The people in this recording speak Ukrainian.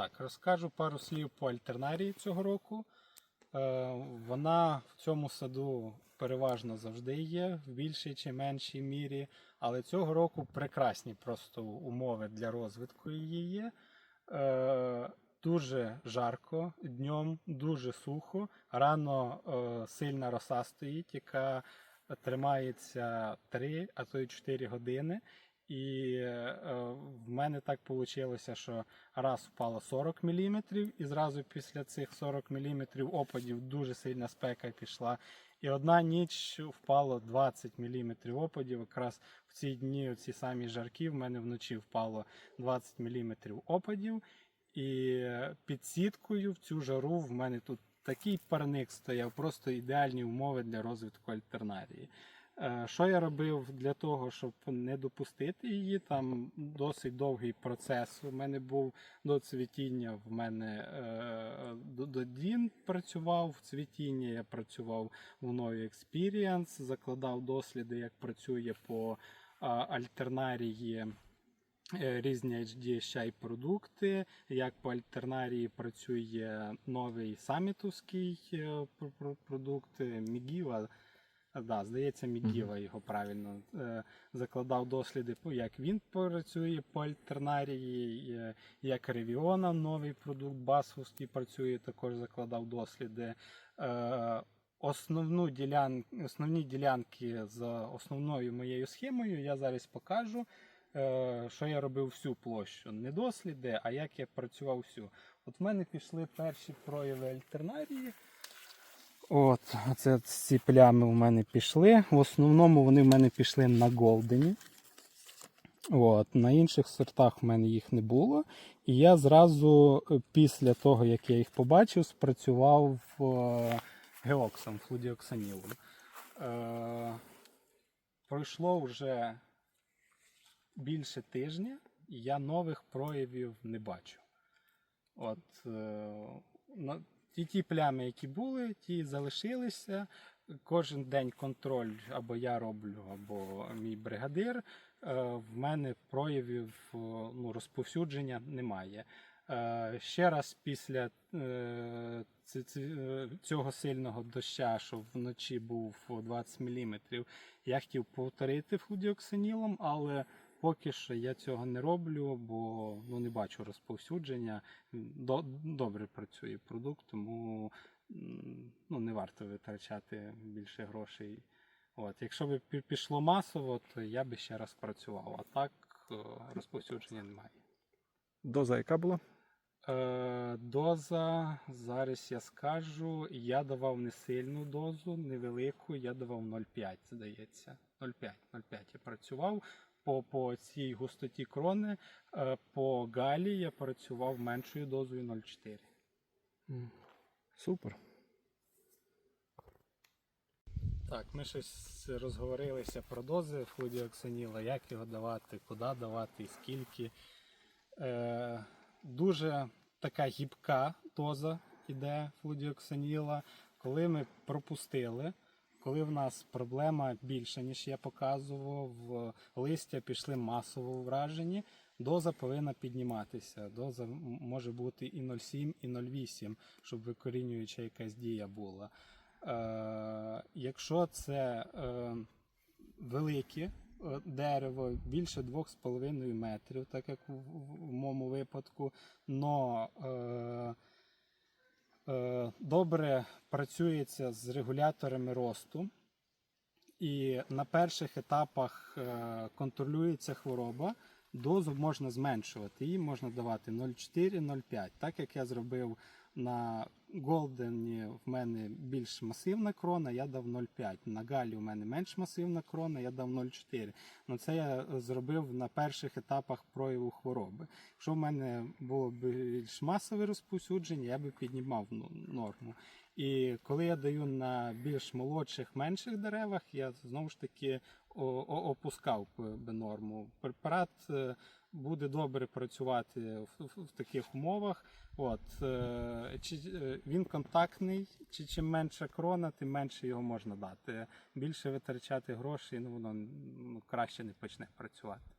Так, розкажу пару слів по альтернарії цього року. Е, Вона в цьому саду переважно завжди є, в більшій чи меншій мірі. Але цього року прекрасні просто умови для розвитку її є. Е, Дуже жарко днем, дуже сухо. Рано е, сильна роса стоїть, яка тримається 3, а то й 4 години. І мене так вийшло, що раз впало 40 мм, і зразу після цих 40 мм опадів дуже сильна спека пішла. І одна ніч впало 20 мм опадів. Якраз в ці дні, ці самі жаркі, в мене вночі впало 20 мм опадів. І під сіткою в цю жару в мене тут такий парник стояв, просто ідеальні умови для розвитку альтернарії. Е, Що я робив для того, щоб не допустити її? Там досить довгий процес. У мене був до цвітіння. В мене е, до- працював в цвітінні. Я працював в новій Experience, закладав досліди, як працює по альтернарії. е, Різні HDSI продукти, як по альтернарії працює новий самітовський пр- пр- продукт Мігіва. Да, здається, Мігіва його правильно е, закладав досліди, як він працює по альтернарії, е, як Ревіона, новий продукт Басфовський працює, також закладав досліди. Е, Основну ділян... Основні ділянки з основною моєю схемою я зараз покажу, е, що я робив всю площу. Не досліди, а як я працював всю. От в мене пішли перші прояви альтернарії. От, оце ці плями у мене пішли. В основному вони в мене пішли на голдені. От, на інших сортах в мене їх не було. І я зразу е, після того, як я їх побачив, спрацював е, геоксом, флудіоксанілом. Е, пройшло вже більше тижня, і я нових проявів не бачу. От, е, на, ті, плями, які були, ті залишилися. Кожен день контроль або я роблю, або мій бригадир. Е, в мене проявів е, ну, розповсюдження немає. Е, Ще раз після цього сильного доща, що вночі був 20 мм, я хотів повторити флудіоксанілом, але поки що я цього не роблю, бо ну, не бачу розповсюдження. Добре працює продукт, тому ну, не варто витрачати більше грошей. От, якщо б пішло масово, то я би ще раз працював. А так е, розповсюдження немає. Доза яка була? Е, доза, зараз я скажу, я давав не сильну дозу, невелику, я давав 0,5, здається. 0,5, 0,5 я працював. По, по цій густоті крони, е, по галі я працював меншою дозою 0,4. Супер. Так, ми щось розговорилися про дози флудіоксаніла, як його давати, куди давати і скільки. Е, дуже така гібка доза іде флудіоксаніла. Коли ми пропустили, коли в нас проблема більша, ніж я показував, листя пішли масово вражені, доза повинна підніматися. Доза може бути і 0,7, і 0,8, щоб викорінююча якась дія була. Е, якщо це е, велике дерево більше 2,5 метрів, так як в, в, в моєму випадку, но е, добре працюється з регуляторами росту. І на перших етапах е, контролюється хвороба, дозу можна зменшувати. Її можна давати 0,4-0,5. Так як я зробив на Голдені, в мене більш масивна крона, я дав 0,5. На Галі у мене менш масивна крона, я дав 0,4. Ну це я зробив на перших етапах прояву хвороби. Якщо в мене було б більш масове розповсюдження, я би піднімав ну, норму. І коли я даю на більш молодших, менших деревах, я знову ж таки опускав би- норму. Препарат е, буде добре працювати в, в- таких умовах. От, е, чи е, він контактний, чи чим менше крона, тим менше його можна дати. Більше витрачати грошей, ну воно ну, краще не почне працювати.